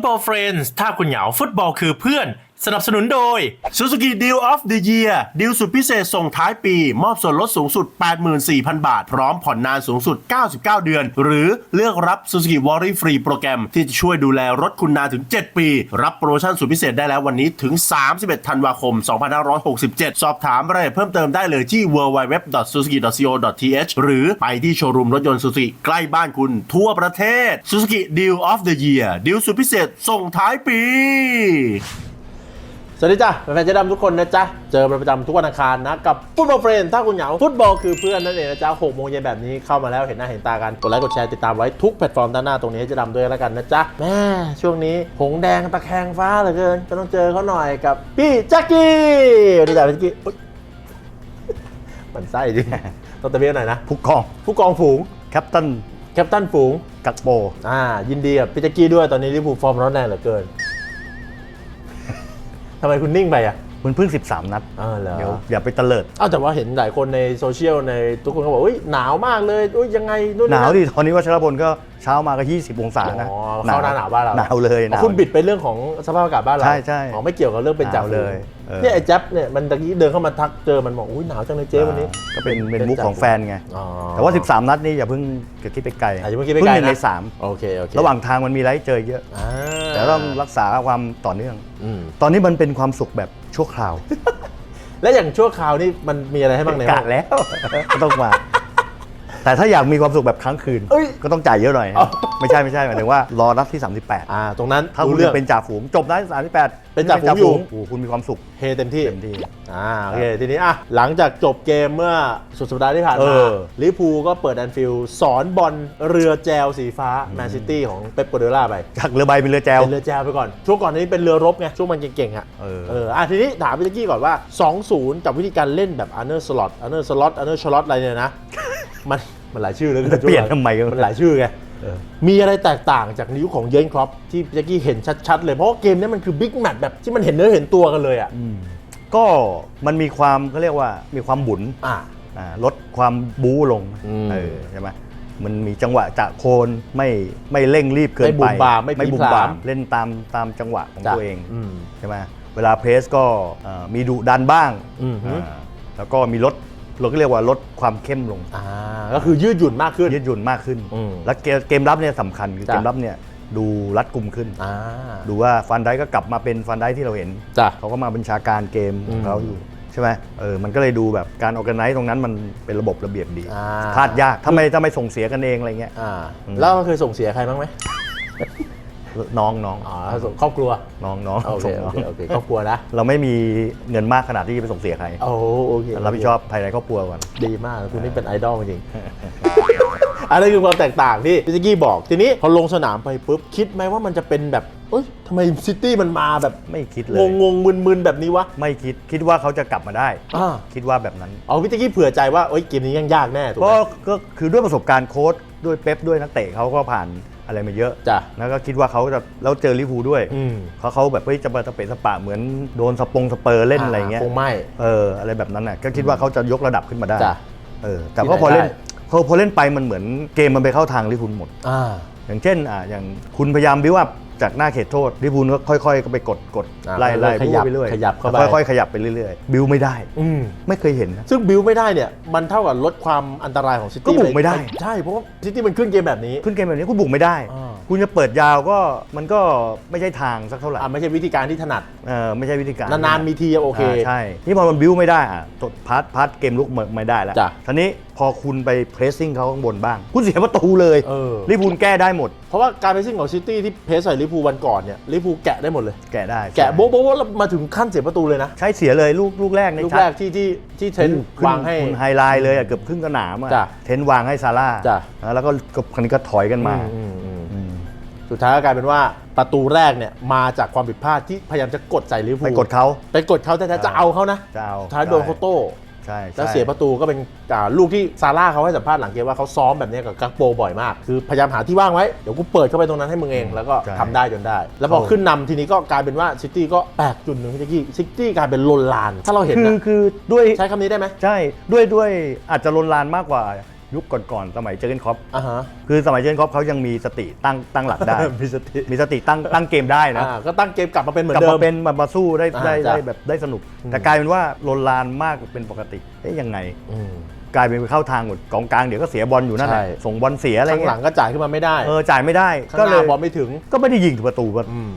ฟุตบอลเฟรนด์ถ้าคุณเหงาฟุตบอลคือเพื่อน สนับสนุนโดย Suzuki Deal of the Year ดีลสุดพิเศษส่งท้ายปี มอบส่วนลดสูงสุด 84,000 บาท พร้อมผ่อนนานสูงสุด 99 เดือน หรือเลือกรับ Suzuki Worry Free โปรแกรม ที่จะช่วยดูแลรถคุณนานถึง 7 ปี รับโปรโมชั่นสุดพิเศษได้แล้ววันนี้ถึง 31 ธันวาคม 2567 สอบถามรายละเอียดเพิ่มเติมได้เลยที่ www.suzuki.co.th หรือไปที่โชว์รูมรถยนต์ Suzuki ใกล้บ้านคุณทั่วประเทศ Suzuki Deal of the Year ดีลสุดพิเศษส่งท้ายปี สวัสดีจ้ะแฟนๆเจ๊ดำทุกคนนะจ๊ะ เจอเป็นประจำทุกวันอังคารนะ กับฟุตบอลเฟรนถ้าคุณเหงา ฟุตบอลคือเพื่อนนั่นเองนะจ๊ะ6โมงเย็นแบบนี้เข้ามาแล้วเห็นหน้าเห็นตากัน กดไลค์กดแชร์ติดตามไว้ทุกแพลตฟอร์มด้านหน้าตรงนี้ให้เจ๊ดำด้วยแล้วกันนะจ๊ะแม่ช่วงนี้หงแดงตะแคงฟ้าเหลือเกินก็ต้องเจอเขาหน่อยกับพี่แจ็คกี้สวัสดีจ้ะพี่แจ็คกี้อุ๊ยมันไส้ดิต้องตะเบียนหน่อยนะผู้กองผู้กองฝูงแคปตันแคปตันฝูงกักโปอ่ายินดีกับพี่แจ็คกี้ด้วยตอนนี้ลิเวอร์พูลฟอร์มร้อนแรงเหลือเกิน ทำไมคุณนิ่งไปอะมันเพิ่ง 13 นัดอ่าเหรอเดี๋ยวอย่าไปเตลิดอ้าวแต่ว่าเห็นหลายคนในโซเชียลในทุกคนก็บอกอุ้ยหนาวมากเลยอุ้ยยังไงนู่นหนาวดิตอนนี้วัชรพลก็เช้ามาก็ 20 องศาอ๋นะอเข้าหน้าหนาวบ้านเราหนาวเลยหอ๋อนาวคุณบิดไปเรื่องของสภาพอากาศบ้านเราใช่ใช่อ๋อไม่เกี่ยวกับเรื่องเป็นจ่าหนาวเลย เออเนี่ยไอ้แจ๊บเนี่ยมันตะกี้เดินเข้ามาทักเจอมันบอกอุ้ยหนาวจังเลยเจ๊วันนี้ก็เป็นเป็นมุกของแฟนไง อ๋อ แต่ว่า 13 นัดนี่อย่าเพิ่งเกิดคิดไปไกลอะอย่าเพิ่งคิดไปไกลหนึ่งนะในสามโอเคโอเคระหว่างทางมันมีอะไรให้เจอเยอะ อ่าแต่ต้องรักษาความต่อเนื่อง อืมตอนนี้มันเป็นความสุขแบบชั่วคราว และอย่างชั่วคราวนี่มันมีอะไรให้บ้างในห้กะองแล้วก็ต้องมา แต่ถ้าอยากมีความสุขแบบค้างคืน เอ้ยก็ต้องจ่ายเยอะหน่อยอ๋อ ไม่ใช่ไม่ใช่หมายถึงว่ารอนัดที่ 38 อ่า ตรงนั้นถ้าคุณรู้เรื่องจะเป็นจ่าฝูงจบนัดที่38เป็นจ่าฝูงอยู่โอ้โหคุณมีความสุข เฮเต็มที่เต็มที่อ่าโอเคทีนี้อะหลังจากจบเกมเมื่อสุดสัปดาห์ที่ผ่านเอมาอ ลิเวอร์พูลก็เปิดแอนฟิลด์สอนบอลเรือแจวสีฟ้าแมนซิตี้ของเป๊ปโกเดล่าไป จากเรือใบเป็นเรือแจว เป็นเรือแจวไปก่อน ช่วงก่อนนี้เป็นเรือรบไง ช่วงมันเก่งๆอะเออ เอออะทีนี้ถามพี่ตะกี้ก่อนว่า 2-0 กับวิธีการเล่นแบบอันเนอร์สล็อตอันเนอร์สล็อตอันเนอร์ชลอตอะไรเนี่ยนะ มัน มันหลายชื่อเลยจะเปลี่ยนทำไมก็มันหลายชื่อไงเออมีอะไรแตกต่างจากนิ้วของเยนครอปที่พี่ตะกี้เห็นชัดๆเลยเพราะว่าเกมนี้มันคือบิ๊กแมตช์แบบที่มันเห็นเนื้อเห็นตัวกันเลยอะก็มันมีความเขาเรียกว่ามีความบุญอะอ่าลดความบู๊ลงอืมเออใช่ไหมมันมีจังหวะจะโคนไม่ไม่เร่งรีบเกินไม่บุ่ไปมบ่ามไม่ไม่บุ่พลีมพบาลามมเล่นตามตามจังหวะของจ้ะตัวเองอืมใช่ไหมเวลาเพรสก็เอ่อมีดุดันบ้างอืมฮึอ่าแล้วก็มีลด เราก็เรียกว่าลดความเข้มลง อ่าก็คือยืดหยุ่นมากขึ้น ยืดหยุ่นมากขึ้น อืมแล้วเกมเกมรับเนี่ยสำคัญคือจ้ะ เกมรับเนี่ยดูรัดกุมขึ้น อ่า ดูว่าฟันได้ก็กลับมาเป็นฟันได้ที่เราเห็น จ้ะ เขาก็มาบัญชาการเกมของเขาอืมอยู่ใช่ไหมเออมันก็เลยดูแบบการออแกไนซ์ตรงนั้นมันเป็นระบบระเบียบดีอ่า พลาดยากถ้าไม่ถ้าไม่ส่งเสียกันเองอะไรเงี้ย อ่าอืมแล้วเคยส่งเสียใครบ้างไหม น้องน้องอ๋อส่งครอบครัวน้องน้องโอเคส่งโอน้องเคโอเคครอบครัวนะ เราไม่มีเงินมากขนาดที่จะไปส่งเสียใครโอ้โอเครับผิดชอบภายในครอบครัวก่อน ดีมากคุณนี่เป็นไอดอลจริง อันนี้คือความแตกต่างที่พี่ซิกกี้บอก ทีนี้พอลงสนามไปปุ๊บ คิดไหมว่ามันจะเป็นแบบ เอ้ยทำไมซิตี้มันมาแบบไม่คิดเลงยงงๆมึนๆ แบบนี้วะ ไม่คิดคิดว่าเขาจะกลับมาได้ อ่า คิดว่าแบบนั้นเอาพี่ซิกกี้เผื่อใจว่าเอ้ยเกมนี้ยังยากแน่ถูกไหก็มก็คือด้วยประสบการณ์โค้ชด้วยเป๊ปด้วยนักเตะเขาก็ผ่าน อะไรมาเยอะจ้ะแล้วก็คิดว่าเขาจะแล้วเจอลิเวอร์พูลด้วยอืมเพราะเขาแบบเฮ้ยจะมาสเปะสปะเหมือนโดนสปงสเปอร์เล่นอะไรเงี้ยคงไม่ เอออะไรแบบนั้นน่ะก็คิดว่าเขาจะยกระดับขึ้นมาได้จ้ะเออแต่ที่ก็ไหนพอเล่นได้ พอพอเล่นไปมันเหมือนเกมมันไปเข้าทางลิเวอร์พูลหมด อ่า อย่างเช่นอ่าอย่างคุณพยายามบิวอัพ จากหน้าเขตโทษลิเวอร์พูลก็ค่อยๆก็ไปกดกดอ่าไล่ไล่ขยับไปเรื่อยขยับเข้าไป ค่อยๆขยับไปเรื่อยๆ บิวไม่ได้อืม ไม่เคยเห็นนะ ซึ่งบิวไม่ได้เนี่ย มันเท่ากับลดความอันตรายของซิตี้ก็บุกไม่ได้ ใช่ เพราะว่าซิตี้มันขึ้นเกมแบบนี้ ขึ้นเกมแบบนี้คุณบุกไม่ได้ อ่า คุณจะเปิดยาวก็มันก็ไม่ใช่ทางสักเท่าไหร่อ่าไม่ใช่วิธีการที่ถนัด เออไม่ใช่วิธีการ นานๆมีทีอะโอเคาใช่ นี่พอมันบิวไม่ได้อะตดพาร์ทพาร์ทเกมลุกไม่ไม่ได้แล้วจ้ะ ทีนี้พ อคุณไปเพรสซิ่งเขาข้างบนบ้าง คุณเสียประตูเลยเออ ลิเวอร์พูลแก้ได้หมด เพราะว่าการเพรสซิ่งของซิตี้ที่เพสใส่ลิเวอร์พูลวันก่อนเนี่ยลิเวอร์พูลแกะได้หมดเลย แก้ได้แกะโบ๊ะโบ๊ะโบ๊ะแล้วมาถึงขั้นเสียประตูเลยนะ ใช้เสียเลยลูกลูกแรกในลูกชัแรดกที่ที่ที่เทรนต์ขึ้นวางให้ คุณไฮไลท์เลยอะเกือบครึ่งสนามอะจ้ะเทนต์วางให้ซาร่าจ้ะ แล้วก็ก็คราวนี้ก็ถอยกันมาอืมอืมอืมสุดท้ายก็กลายเป็นว่าประตูแรกเนี่ยมาจากความผิดพลาดที่พยายามจะกดใส่ลิเวอร์พูลไปกดเขา ไปกดเขาแต่จะเอาเขานะจะเอา สุดท้ายโดนเขาโต้ใช่แล้วใช่เสียประตูก็เป็นอ่าลูกที่ซาร่าเขาให้สัมภาษณ์หลังเกมว่าเขาซ้อมแบบนี้กับกักโปบ่อยมาก คือพยายามหาที่ว่างไว้ เดี๋ยวกูเปิดเข้าไปตรงนั้นให้มึงเอง แล้วก็ใช่ทำได้จนได้ แล้วพอเขาขึ้นนำทีนี้ก็กลายเป็นว่าซิตี้ก็แปลกจุดหนึ่งพี่แจ๊กกี้ซิตี้กลายเป็นลนลาน ถ้าเราเห็นคือนะคือด้วยใช้คำนี้ได้ไหมใช่ด้วยด้วยอาจจะลนลานมากกว่า ยุคก่อนๆสมัยเจอร์เกนคล็อปอ่าฮะ คือสมัยเจอร์เกนคล็อปเขายังมีสติตั้งตั้งหลักได้ มีสติมีสติตั้งตั้งเกมได้นะ อ่าก็ตั้งเกมกลับมาเป็นเหมือกลันบเดิมามเป็นมามาสู้ได้อ่าได้จ้ะได้แบบได้สนุก แต่กลายเป็นว่าลนลานมากกว่าเป็นปกติเอ๊ยยังไง อืม กลายเป็นไปเข้าทางหมดกองกลางเดี๋ยวก็เสียบอลอยู่นั่นแหละใช่ ส่งบอลเสียอะไรข้างหเงี้ลังยก็จ่ายขึ้นมาไม่ได้เออจ่ายไม่ได้ข้างก็หเลน้ายบอลไม่ถึง ก็ไม่ได้ยิงถึงประตูอืม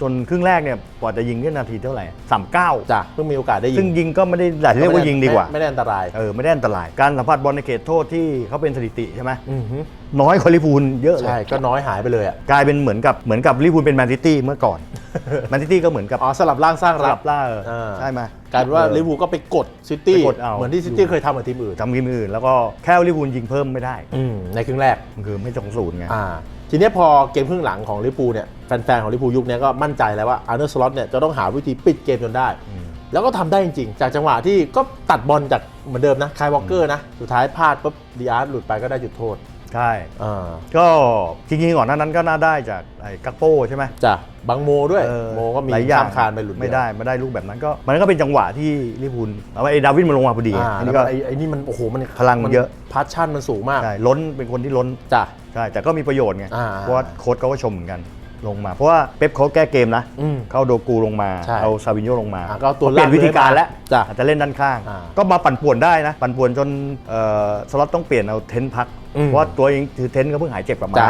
จนครึ่งแรกเนี่ยกว่าจะยิงได้นาทีเท่าไหร่สามเก้าจ้ะเพิ่งมีโอกาสได้ยิซึ่งยิงก็ไม่ได้อยากจะเรียกว่ายิงดีกว่า ไม่ได้อันตรายเออไม่ได้อันตราย การสัมผัสบอลในเขตโทษที่เขาเป็นสถิติใช่ไหมอือฮึน้อยกว่าลิเวอร์พูลเยอะเลใช่ยก็น้อยหายไปเลยอะกลายเป็นเหมือนกับเหมือนกับลิเวอร์พูลเป็นแมนซิตี้เมื่อก่อนแมนซิตี้ก็เหมือนกับอ๋อสลับร่างสร้างสรัลับบล่าเอออ่าใช่ไหม กลายเป็นว่าออลิเวอร์พูลก็ไปกดซิตี้ไปกดเอา เหมือนที่ซิตี้เคยทำกับทีมอื่นจำทีมอื่นแล้วก็แค่ลิเวอร์พูลยิงเพิ่มไม่ได้อืมในครึ่งแรกมันคือไม่สองศูนย์ไง อ่า ทีเนี้ยพอเกมครึ่งหลังของลิเวอร์พูลเนี่ยแฟนๆของลิเวอร์พูลยุคเนี้ยก็มั่นใจแล้วว่าอาร์เนอร์สล็อตเนี่ยจะต้องหาวิธีปิดเกมจนได้ แล้วก็ทำได้จริง ๆ จากจังหวะที่ก็ตัดบอลจากเหมือนเดิมนะคายวอลเกอร์นะ สุดท้ายพลาดปุ๊บดีอาร์หลุดไปก็ได้จุดโทษ ใช่อ่าก็จริงๆก่อนหน้านั้นก็น่าได้จากไอ้กักโป้ใช่ไหมจ้ะบังโมด้วยเออโมก็มีหลายอย่าข้างมคานไปหลุดไม่ได้ไม่ได้ลูกแบบนั้นก็มันก็เป็นจังหวะที่ลิเวอร์พูลเอาไว้ไอ้ดาวินมันลงมาพอดีอ่าอันแล้วนี้ก็ก็ไอ้ไอ้นี่มันโอ้โหมันพลังมันเยอะพัชชั่นมันสูงมากใช่ล้นเป็นคนที่ล้นจ้ะ ใช่ แต่ก็มีประโยชน์ไง อ่าเพราะว่าโค้ชเขาก็ชมเหมือนกันลงมา เพราะว่าเป๊ปเขาแก้เกมนะ อืมเข้าโดกูลงมา ใช่เอาซาวินโยลงมาอะก็เอาตัวเปลี่ยนลากวิธีการแล้วจ้ะอาจจะเล่นด้านข้าง อ่าก็มาปั่นป่วนได้นะ ปั่นป่วนจนเอ่อสล็อตต้องเปลี่ยนเอาเทนพัก อืมเพราะว่าตัวเองคือเทนก็เพิ่งหายเจ็บกลับมา จ้ะ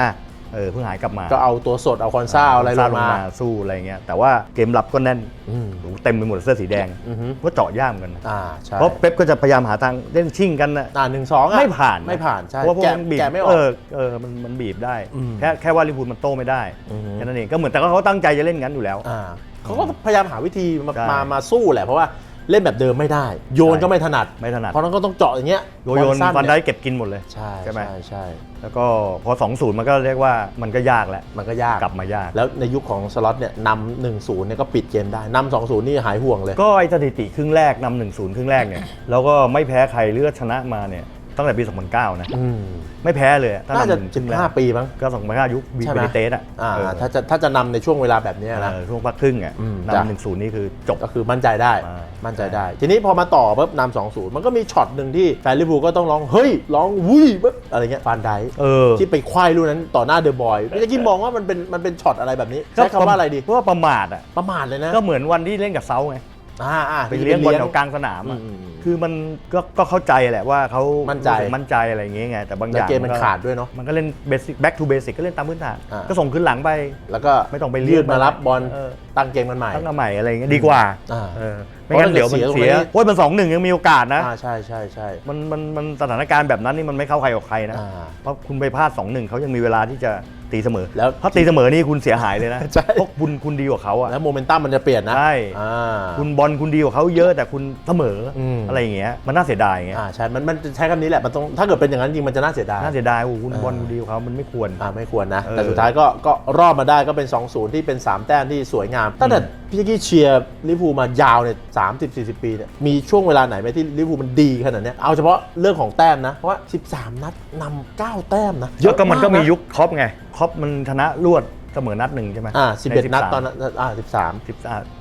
เออเพิ่งหายกลับมาก็เอาตัวสดเอาคอนซ่าเอาอะไรลงมาสู้อะไรเงี้ยแต่ว่าเกมรับก็แน่นอืมโอ้โหเต็มไปหมดเสื้อสีแดงอือฮึก็เจาะยากเหมือนกันนะอ่าใช่เพราะเป๊ปก็จะพยายามหาทางเล่นชิ่งกันนะอ่าหนึ่งสองอะไม่ผ่านไม่ผ่านใช่เพราะว่าพวกแกะมันบีบแกะไม่ออกเออเออมันมันบีบได้อืมแค่แค่ว่าลิเวอร์พูลมันโต้ไม่ได้อือฮึแค่นั้นเองก็เหมือนแต่ก็เขาตั้งใจจะเล่นงั้นอยู่แล้วอ่าเขาก็พยายามหาวิธีมาใช่มามาสู้แหละเพราะว่า เล่นแบบเดิมไม่ได้ โยนใช่ก็ไม่ถนัดไม่ถนัด เพราะนั้นก็ต้องเจาะอย่างเงี้ยโยโยนบอลสั้ฟันได้เยเก็บกินหมดเลยใช่ใช่ไหมใช่ใช่แล้วก็พอ2-0มันก็เรียกว่ามันก็ยากแล้วมันก็ยากกลับมายาก แล้วในยุคของสล็อตเนี่ยนำหนึ่งศูนย์เนี่ยก็ปิดเกมได้นำสองศูนย์นี่หายห่วงเลย ก็ไอ้สถิติครึ่งแรกนำหนึ่งศูนย์ครึ่งแรกเนี่ยแล้วก็ไม่แพ้ใครเลือกชนะมาเนี่ย ตั้งแต่ปี 2009 นะ อืมไม่แพ้เลยอะถ้น่าจะำหนึ่งคสิรึ่บงแรกห้าปีมั้ง ก็2009ยุคบีใช่ไหม เบนิเตสอะอ่าเออถ้าจะถ้าจะนำในช่วงเวลาแบบเนี้ยนะ เออช่วงพักครึ่งอะอืมจ้ะ นำหนึ่งศูนย์นี่คือจบ ก็คือมั่นใจได้ อ่ามั่นใจได้ ทีนี้พอมาต่อปุ๊บนำสองศูนย์มันก็มีช็อตหนึ่งที่แฟนลิเวอร์พูลก็ต้องร้อง เฮ้ย ร้องวุ้ยปุ๊บอะไรเงี้ยฟานไดค์เออที่ไปควายลูกนั้นต่อหน้าเดอะบอยพี่กี้มองว่ามันเป็นมันเป็นช็อตอะไรแบบนี้ ใช้คำว่าอะไรดี เพราะว่าประมาทอะ ประมาทเลยนะ ก็เหมือนวันที่เล่นกับเซาไง อ่าอ่าไปเลี้ยงบอลแถวกลางสนามอะอืม คือมันก็ก็เข้าใจแหละว่าเขามั่มั่นใจมั่นใจอะไรอย่างเงี้ยไงแต่บางอแล้วย่างเกมมันขาดด้วยเนาะ มันก็เล่นเบสิกแบ็กทูเบสิกก็เล่นตามพื้นฐานอ่า ก็ส่งขึ้นหลังไป แล้วก็ไม่ต้องไปเรียกยืดมารับบอลเออ ตั้งเกมกันใหม่ ตั้งมาใหม่อะไรอย่างเงี้ยดีกว่าอ่าเออไม่งั้นเดี๋ยวมันเพราะถ้าเกิดเสีเสียยตรงนี้ โอ้ยมันสองหนึ่งยังมีโอกาสนะ อ่าใช่ใช่ใช่ มันมันมันสถานการณ์แบบนั้นนี่มันไม่เข้าใครออกใครนะ อ่า เพราะคุณไปพลาดสองหนึ่งเขายังมีเวลาที่จะ ตีเสมอ แล้วถ้าตีเสมอนี่คุณเสียหายเลยนะใช่ เพราะคุณคุณดีกว่าเขาอะแล้วโมเมนตัมมันจะเปลี่ยนนะใช่อ่า คุณบอลคุณดีกว่าเขาเยอะแต่คุณเสมออม อะไรอย่างเงี้ยมันน่าเสียดายอย่างเงี้ยอ่าใช่มันมันใช้คำนี้แหละมันต้องถ้าเกิดเป็นอย่างนั้นจริงมันจะน่าเสียดายน่าเสียดายโอ้โหคุณเออบอลคุณดีกว่าเขามันไม่ควร อ่าไม่ควรนะ เออแต่สุดท้ายก็ก็รอบมาได้ก็เป็น 2-0 ที่เป็น 3 แต้มที่สวยงามตั้งแต่ พี่กี้เชียร์ลิเวอร์พูลมายาวเนี่ยสามสิบสี่สิบปีเนี่ยมีช่วงเวลาไหนไหมที่ลิเวอร์พูลมันดีขนาดเนี้ยเอาเฉพาะเรื่องของแต้มนะ เพราะว่า 13 นัดนำเก้าแต้มนะเยอะก็มันก็มียุคครอปไงครอปมันชนะรวด เสมอนัดหนึ่งใช่ไหมอ่า11ในัดตอนนั้นอ่า13สิบสาม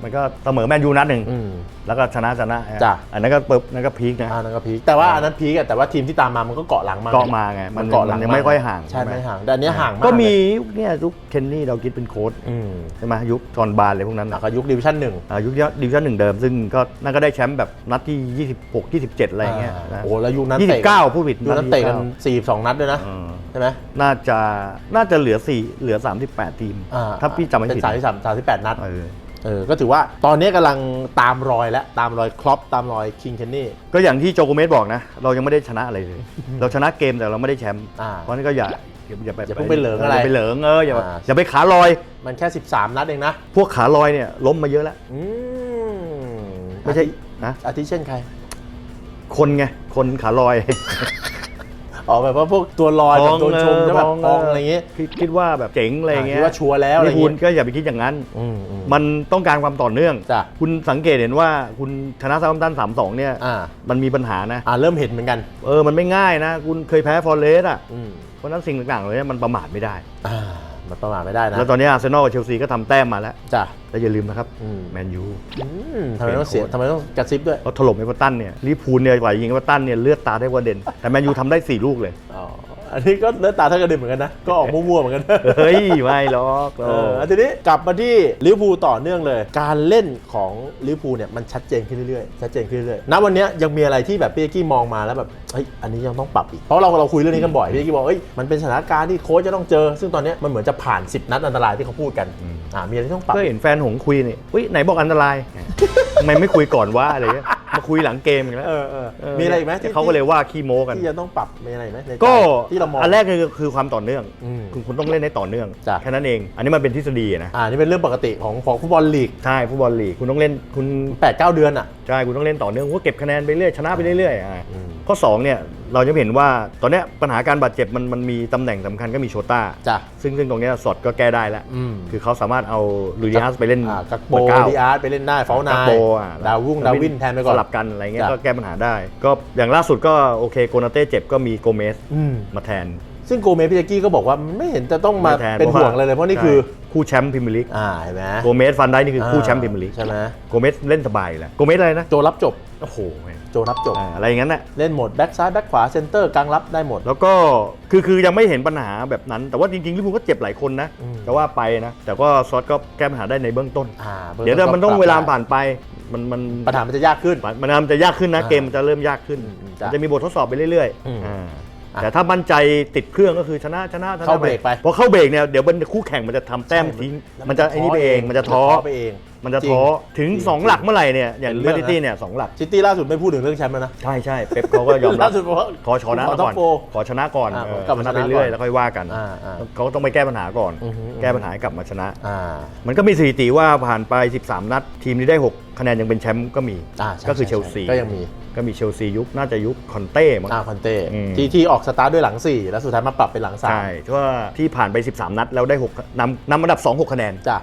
มันก็เสมอแมนยูนัดหนึ่งอืมแล้วก็ชนะชนะจ้ะ อันนั้นก็ปึ๊บนั่นก็พีคนะ อ่านั่นก็พีคแต่ว่าอันนั้นพีคอะแต่ว่าทีมที่ตามมามันก็เกาะหลังมาเกาะมาไงมันเกาะหลังมันยังไม่ค่อยห่างใช่ใช่ไหม ไม่ห่างแต่อันเนี้ยห่างมากก็มีเลยยุคเนี่ยยุคเคนนี่เราคิดเป็นโค้ดอืมใช่ไหมยุคจอห์นบาร์อะไรพวกนั้นหนันะกกว่ายุคดิวิชั่นหนึ่งอ่ายุคดิวิชั่นหนึ่งเดิม ซึ่งก็นั่นก็ได้แชมป์แบบนัดที่ 26 27 อะไรเงี้ยนะ โอ้แล้วยุคนั้นยี่สิเตะบเก้าผู้ผิดยุคนั้นเตะกัน42นัดด้วยนะเออใช่ไหมน่าจะน่าจะเหลือ 4 เหลือ 38 ทีมอ่ถ้าพี่จำไม่เป็นผิดสามที่สามสามที่แปดนัดเออเออก็ถือว่าตอนนี้กำลังตามรอยแล้วตามรอยครอปตามรอยคิงเคนนี่ก็อย่างที่โจโกเมสบอกนะ เรายังไม่ได้ชนะอะไรเลย เราชนะเกมแต่เราไม่ได้แชมป์อ่าเพราะฉะนั้นก็อย่าอย่าอย่าไปอย่าเพิ่งไปเหลิงอะไรย่าไปเหลิงเอออย่าอ่าอย่าไปขาลอยมันแค่ 13 นัดเองนะ พวกขาลอยเนี่ยล้มมาเยอะแล้วอืมไม่ใช่นะอาทิเช่นใคร คนไงคนขาลอย อ๋อแบบว่าพวกตัวลอยแบบโดนชมเใช่แบบปองอะไรอย่างงี้คิดคิดว่าแบบเจ๋งอะไรเงี้ยคิดว่าชัวร์แล้วอะไรลิอย่างพูงี้ลก็อย่าไปคิดอย่างนั้นอืมอืมมันต้องการความต่อเนื่อง จ้ะคุณสังเกตเห็นว่าคุณชนะซา u ัมตันสามสองเนี่ย อ่า มันมีปัญหานะ อ่าเริ่มเห็นเหมือนกัน เออ มันไม่ง่ายนะ คุณเคยแพ้ฟอร์เรสอะ อืมเพราะฉะนั้นสิ่งต่างๆเลยมันประมาทไม่ได้ อ่า มันประมาทไม่ได้นะแล้วตอนนี้อาร์เซนอลกับเชลซีก็ทำแต้มมาแล้วจ้ะแล้วอย่าลืมนะครับอืม แมนยู อืมทำไมต้องเสียทำไมต้องกระซิบด้วย เขาถล่มเอเวอร์ตันเนี่ยลิเวอร์พูลเนี่ยกว่ายิงเอเวอร์ตันเนี่ยเลือดตาได้กว่าเด่น แต่แมนยูทำได้สี่ลูกเลย อ๋อ อันนี้ก็เลือดตาเท่ากระเด็นเหมือนกันนะ ก็ออกมั่วๆเหมือนกัน เฮ้ย ไม่หรอกเออทีนี้กลับมาที่ลิเวอร์พูลต่อเนื่องเลย การเล่นของลิเวอร์พูลเนี่ยมันชัดเจนขึ้นเรื่อยๆ ชัดเจนขึ้นเรื่อยๆ ณ วันเนี้ยยังมีอะไรที่แบบพี่เอกกี้มองมาแล้วแบบ เฮ้ย อันนี้ยังต้องปรับอีก เพราะเราเราคุยเรื่องนี้กันบ่อย พี่เอกกี้บอกเอ้ย มันเป็นสถานการณ์ที่โค้ชจะต้องเจอ ซึ่งตอนเนี้ยมันเหมือนจะผ่าน 10 นัดอันตรายที่เขาพูดกัน อ่า มีอะไรที่ต้องปรับ ก็เห็นแฟนหงส์คุยนี่อุ้ยไหนบอกอันตรายทำไมไม่คุยก่อนว่าอะไรเงี้ยมาคุยหลังเกมอีกแล้วเออเออเออมีอะไรอีกไหมที่เขาก็เลยว่าขี้โม้กันที่จะต้องปรับมีอะไรอีกไหมในใจก็ที่เรามอง อันแรกคือคือความต่อเนื่อง อืมคุณคุณต้องเล่นให้ต่อเนื่อง จ้ะ แค่นั้นเอง อันนี้มันเป็นทฤษฎีนะ อ่านี่เป็นเรื่องปกติของของฟุตบอลลีกใช่ฟุตบอลลีกคุณต้องเล่นคุณ8 9เดือนอะ ใช่ คุณต้องเล่นต่อเนื่องคุณก็เก็บคะแนนไปเรื่อย ชนะไปเรื่อยๆอะอืม ข้อ 2 เนี่ย เราจะเห็นว่าตอนเนี้ยปัญหาการบาดเจ็บมันมันมีตำแหน่งสำคัญก็มีโชต้า จ้ะ ซึ่งซึ่งตรงเนี้ยสอดก็แก้ได้แล้ว อืม คือเขาสามารถเอาลูดิอัสไปเล่นอ่ากักโบเบอร์เก้า ดีอาร์ตไปเล่นได้เฟลนากักยโบอะดาวรุ่งดาวินแทนไปก่อน สลับกันอะไรเงี้ยจ้ะ ก็แก้ปัญหาได้ ก็อย่างล่าสุดก็โอเคโกนาเต้เจ็บก็มีโกเมสอืม มาแทน ซึ่งโกเมสพิจากกี้ก็บอกว่าไม่เห็นจะต้องมาแทเป็นห่วงอะไรเลย เพราะนี่คือใช่คู่แชมป์พรีเมียร์ลีกอ่าเห็นไหม โกเมสฟันได้นี่คือคู่แชมป์พรีเมียร์ลีกใช่ไหม โกเมสเล่นสบายอยู่แล้วโกเมสอะไรนะโจรับจบ โอ้โหแม่งโจรับจบ อ่าอะไรอย่างนั้นน่ะ เล่นหมดแบ็กซ้ายแบ็กขวาเซนเตอร์กลางรับได้หมด แล้วก็คือคือยังไม่เห็นปัญหาแบบนั้น แต่ว่าจริงๆลิเวอร์พูลก็เจ็บหลายคนนะอืม แต่ว่าไปนะ แต่ก็ซอสก็แก้ปัญหาได้ในเบื้องต้น อ่าบื้เดี๋ยวแต่มันต้องปรับเวลาได้ผ่านไปมันมันปัญหามันจะยากขึ้น มันมันจะยากขึ้นนะอ่าเกมมันจะเริ่มยากขึ้นอืมอืมจ้ะมันจะมีบททดสอบไปเรื่อยอืม ๆอ่าอะ แต่ถ้ามั่นใจติดเครื่องก็คือชนะชนะชนะเข้าเบรกไปพอเข้าเบรกเนี่ยเดี๋ยวมันคู่แข่งมันจะทำแต้มทิ้งมันจะไอ้นี่ไปเองมันจะท้อไปเองมันจะจริงท้อถึงจริง2 หลักเมื่อไหร่เนี่ยอย่างเป็นแมเรื่นองซิตี้นะเนี่ยสองหลักซิตี้ล่าสุดไม่พูดถึงเรื่องแชมป์แล้วนะ ใช่ใช่เป๊ปเขาก็ยอมรับล่าสุดบอกว่าขอชนะขอก่อน top four ขอชนะก่อนอ่าเออกลับมาชนะชนะไปเรื่อยก่อนแล้วค่อยว่ากันอ่าอ่าเขาต้องไปแก้ปัญหาก่อนอือฮึแก้ปัญหาให้กลับมาชนะอ่ามันก็มีสถิติว่าผ่านไป 13 นัด ทีมนี้ได้ 6 คะแนนยังเป็นแชมป์ก็มีอ่าใช่ก็คือใช่เชลซีก็ยังมีก็มีเชลซียุคน่าจะยุคคอนเต้มั้งอ่าคอนเต้อืมที่ที่ออกสตาร์ทด้วยหลัง 4 แล้วสุดท้ายมาปรับเป็นหลังใช่เพราะว่าที่ผ่านไป 13 นัดแล้วได้6นำนำอันดับ 2 6 คะแนน3จ้ะ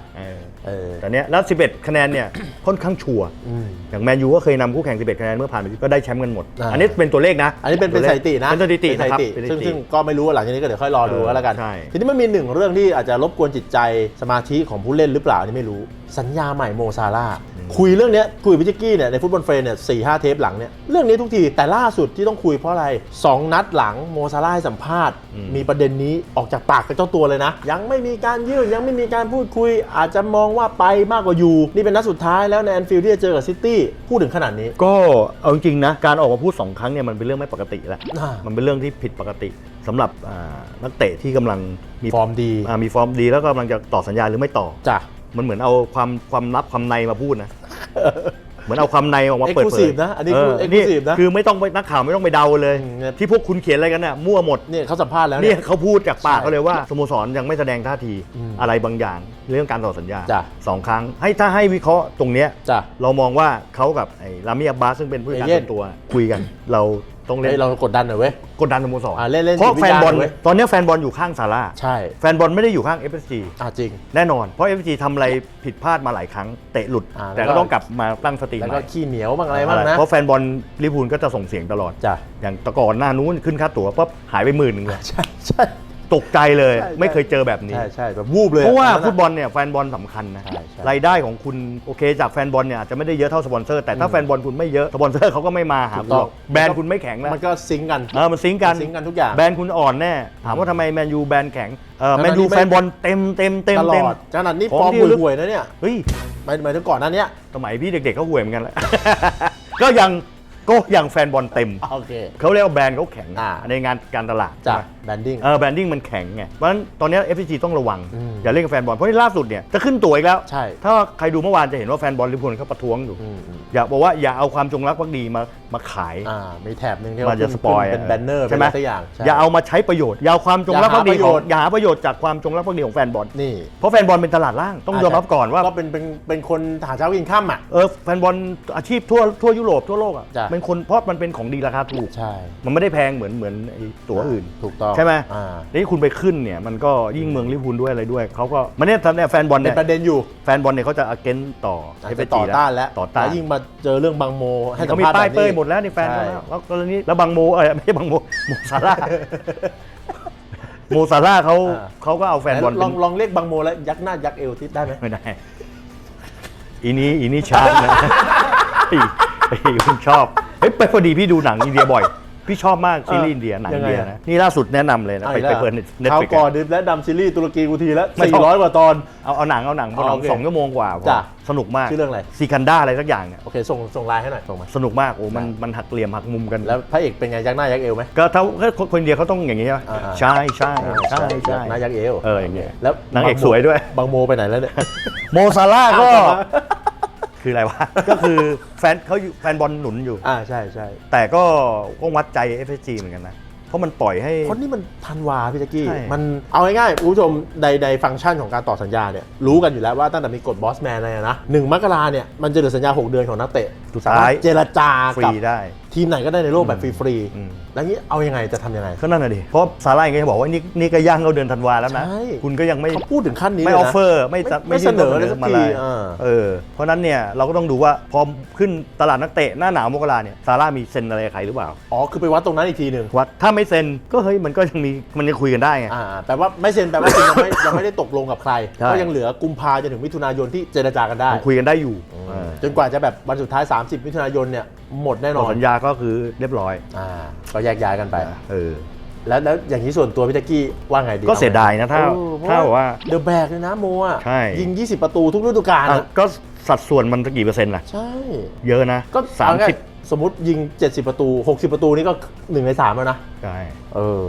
เออเออแต่เนี้ยแล้ว 11 คะแนนเนี่ยค่อนข้างชัวร์อืม อย่างแมนยูก็เคยนำคู่แข่ง 11 คะแนนเมื่อผ่านไปก็ได้แชมป์กันหมด อ่า อันนี้เป็นตัวเลขนะอันนี้เป็นเป็นตัวสลขถิตินะเป็นสถิติเป็นนะครับถิเป็นสซึ่งถิติ ซึ่งก็ไม่รู้ว่าหลังจากนี้ก็เดี๋ยวค่อยรอดูเออก็แล้วกัน ใช่ ทีนี้มันมีหนึ่งเรื่องที่อาจจะรบกวนจิตใจสมาธิของผู้เล่นหรือเปล่าอันนี่ไม่รู้ สัญญาใหม่โมซาร่าห์คุยเรื่องเนี้ยคุยกับพิจิกกี้เนี่ยในฟุตบอลเฟรนเนี่ยสี่ห้าเทปหลังเนี่ยเรื่องนี้ทุกทีแต่ล่าสุดที่ต้องคุยเพราะอะไรสองนัดหลังโมซาร่าห์ให้สัมภาษณ์อืมมีประเด็นนี้ออกจากปากกับเจ้าตัวเลยนะ ยังไม่มีการยื่นยังไม่มีการพูดคุย อาจจะมองว่าไปมากกว่าอยู่ นี่เป็นนัดสุดท้ายแล้วในแอนฟิลด์ที่จะเจอกับซิตี้พูดถึงขนาดนี้ ก็เอาจริงๆนะ การออกมาพูด 2 ครั้งเนี่ยมันเป็นเรื่องไม่ปกติแล้วอ่ามัมันเป็นเรื่องที่ผิดปกติสำหรับอ่านักเตะที่กำลังมีฟอร์มดีอ่ามีฟอร์มดีแล้วก็กำลังจะต่อสัญญาหรือไม่ต่อจ้ะ มันเหมือนเอาความความลับความในมาพูดนะ เหมือนเอาความในออกมาเปิดเผย Exclusive นะอันนี้คือเ Exclusive นะคือไม่ต้องไปนักข่าวไม่ต้องไปเดาเลย อืมเนี่ย ที่พวกคุณเขียนอะไรกันน่ะมั่วหมด เนี่ยเขาสัมภาษณ์แล้วเนี่เนี่ยย เขาพูดจากปากใช่เขาเลยว่าสโมสรยังไม่แสดงท่าทีอืมอะไรบางอย่าง เรื่องการต่อสัญญาจ้ะ สองครั้ง ให้ถ้าให้วิเคราะห์ตรงเนี้ย จ้ะ เรามองว่าเขากับไอ้ลามิอับบาสซึ่งเป็นผู้จัดการเอเย่ส่วนตัวคุยกัน เรา ต้องเล่เฮ้ยนเรากดดันหน่อยเว้ย กดดันสโมสรอ่าเล่นเล่นเพราะจิตวิแฟญนญาณบอลเว้ยตอนนี้แฟนบอลอยู่ข้างซาร่าใช่แฟนบอลไม่ได้อยู่ข้าง FSG อ่าจริง แน่นอน เพราะ FSG ทำอะไรผิดพลาดมาหลายครั้ง เตะหลุด อ่าแต่แล้วก็ก็ต้องกลับมาตั้งสติแล้วใหก็ม่ขี้เหนียวบ้างอะไรบ้างนะเพราะแฟนบอลลิเวอร์พูลก็จะส่งเสียงตลอด จ้ะอย่างแตะก่อนหน้านู้นขึ้นค่าตั๋วปั๊บหายไปหมื่นหนึ่งเลย ใช่ใช่ ตกใจเลยใช่ใช่ไม่เคยเจอแบบนี้ ใช่ใช่แบบวูบเลยเพราะว่าตอนนั้นฟุอะตบอลเนี่ยแฟนบอลสำคัญนะใช่ใช่ รายได้ของคุณโอเคจากแฟนบอลเนี่ยอาจจะไม่ได้เยอะเท่าสปอนเซอร์แต่ถ้าอืมแฟนบอลคุณไม่เยอะสปอนเซอร์เขาก็ไม่มาหาถูกคุณต้องหรอกแบรนด์คุณไม่แข็งแล้วมันก็ซิงก์กัน เออมันซิงก์กันซิงก์กันทุกอย่างแบรนด์คุณอ่อนแน่ถามว่าทำไมแมนยูแบรนด์แข็งเออทั้งๆแมนยูที่ไม่แฟนบอลเต็มเต็มเต็มตลเต็ม อดขนาดนี้ของฟอร์มที่ลึก ห่วยๆนะเนี่ยเฮ้ย หมายหมายถึงก่อนหน้าเนี้ยสมัยพี่เด็กๆเขาห่วยเหมือนกันแหละ ก็ยัง ก็ยังแฟนบอลเต็ม โอเค เขาเรียกว่าแบรนด์เขาแข็งอ่า ในงานการตลาดจ้ะใช่ไหมแบนดิ้ง เออแบรนดิ้งมันแข็งไง เพราะฉะนั้นตอนนี้ FCG ต้องระวัง อืมอย่าเล่นกับแฟนบอล เพราะที่ล่าสุดเนี่ยจะขึ้นตั๋วอีกแล้ว ใช่ ถ้าใครดูเมื่อวานจะเห็นว่าแฟนบอลลิเวอร์พูลเขาประท้วงอยู่อืมอืมอย่าบอกว่าอย่าเอาความจงรักภักดีมามาขาย อ่ามีแถบหนึ่งที่มันจะขึ้สปอยเป็นแบนเนอร์ใช่ไหมเป็นอะไรสักอย่างใช่ อย่าเอามาใช้ประโยชน์ อย่าเอาความจงรักภักดีอย่าหาประโยของชน์อย่าหาประโยชน์จากความจงรักภักดีของแฟนบอล นี่เพราะแฟนบอลเป็นตลาดล่าง ต้องยอมรับก่อนว่า ก็เป็นเป็นเป็นคนหาเช้ากินข้ามอะ เออแฟนบอลอาชีพทั่วทั่วยุโรปทั่วโลกอะ จ้ะเป็นคนเพราะมันเป็นของดีราคาถูก ใช่มันไม่ได้แพงเหมือนเหมือนไอ้ตั๋วอื่น ถูกต้องใช่ไหม อ่านี่คุณไปขึ้นเนี่ยมันก็ยิ่งเมืองลิเวอร์พูลด้วยอะไรด้วยเขาก็มันเนี่ยตอนเนี้ยแฟนบอลเป็เนี่นยประเด็นอยู่แฟนบอลเนี่ยเขาจะอเกนต่ออาจให้จะต่อต้านแล้วต่อต้านแล้วยิ่งมาเจอเรื่องบางโม ให้สัเขามมีภาษณ์ป้ายแบบเป้นี้ยหมดแล้วในแฟนใช่เขาแล้วแล้วกรณีแล้วบางโมเออไม่ใช่บางโมโมซาร่าห์โมซาร่าเขาอ่าเขาก็เอาแฟนบอลลเป็องนลองเรียกบางโมแล้วยักหน้ายักเอวทิศได้ไหม ไม่ได้อีนี้อีนี้ช้างนะอี อีผมชอบเฮ้ยไปพอดีพี่ดูหนังอินเดียบ่อย พี่ชอบมากซีรีส์อินเดียหนังอินเดียนะนี่ล่าสุดแนะนำเลยนะไปไปเปิดเน็ตข่าวฟลิก ก่อนดิและดำซีรีส์ตุรกีกูทีแล้วไม่ต้อง 400 กว่าตอน เอาเอาหนังเอาหนังเพราะหนัอ๋องโอเคสองชั่วโมงกว่าพอจ้ะสนุกมากชื่อเรื่องอะไร ซีคันด้าอะไรสักอย่างเนี่ยโอเค ส่งส่งไลน์ให้หน่อยส่งมา สนุกมากโอ้มันมันหักเหลี่ยมหักมุมกัน แล้วพระเอกเป็นไงยักหน้ายักเอวไหม ก็ถ้าถ้าคนคนอินเดียเขาต้องอย่างนี้ใช่ไหมอ่าๆใช่ใช่ใช่ใช่ยักหน้ายักเอวเอออย่างเงี้ย แล้วนางเอกสวยด้วย บางโมไปไหนแล้วเนี่ย โมซาร่าก็อ้าว คืออะไรวะ ก็คือแฟนเขาอยู่แฟนบอลหนุนอยู่ อ่าใช่ใช่แต่ก็ก็วัดใจ FSG เหมือนกันนะ เพราะมันปล่อยให้คนนี้มันทันวาพี่แจ๊กกี้ ใช่ มันเอาง่ายๆคุณผู้ชมในในฟังก์ชันของการต่อสัญญาเนี่ยรู้กันอยู่แล้วว่าตั้งแต่มีกฎบอสแมนอะไรนะหนึ่งมกราเนี่ยมันจะเหลือสัญญา 6 เดือนของนักเตะ สุดสามารท้าถยเจรจาฟรีกับได้ ทีมไหนก็ได้ในโลกแบบฟรีอืม ๆแล้วนี้เอายังไงจะทำยังไง ก็นั่นน่ะดิ เพราะซาร่าเองก็จะบอกว่านี่นี่ก็ย่างเข้าเดือนธันวาแล้วนะ ใช่ คุณก็ยังไม่ เขาพูดถึงขั้นนี้ไม่ลอยอนะฟเฟอร์ไม่ไม่ไม่เสนอยื่เลยสักมาทีเลยอ่า เออเพราะฉะนั้นเนี่ยเราก็ต้องดูว่าพอขึ้นตลาดนักเตะหน้าหนาวมกราเนี่ยซาร่ามีเซ็นอะไรกับใครหรือเปล่าอ๋อคือไปวัดตรงนั้นอีกทีหนึ่งว่าถ้าไม่เซ็นก็เฮ้ยมันก็ยังมีมันยังคุยกันได้ไง อ่าแปลว่าไม่เซ็นแปลว่าคุณยังไม่ ยังไม่ได้ตกลงกับใครใช่ ก็ยังเหลือกุมภาจนถึงมิถุนายนที่เจรจากันได้ ยังคุยกันได้อยู่เออจนกว่าจะแบบวันสุดท้าย30 มิถุนายนเนี่ยหมดแน่นต่ออนสัญญาก็คือเรียบร้อยอ่าก็แยกย้ายกันไป เออ แล้วแล้วอย่างนี้ส่วนตัวพี่แจ๊กกี้ว่าไงดีก็เสียดายนะถ้าเออเพถ้าราะว่าว่า เดอะแบกเลยนะโมอะใช่ ยิง 20 ประตูทุกฤดูกาลอะอะก็สัดส่วนมันจะกี่เปอร์เซ็นต์ล่ะ ใช่ เยอะนะก็สามเอง่ยสิบสมมติยิง 70 ประตู 60 ประตูนี่ก็ 1 ใน3แล้วนะ ใช่ เออ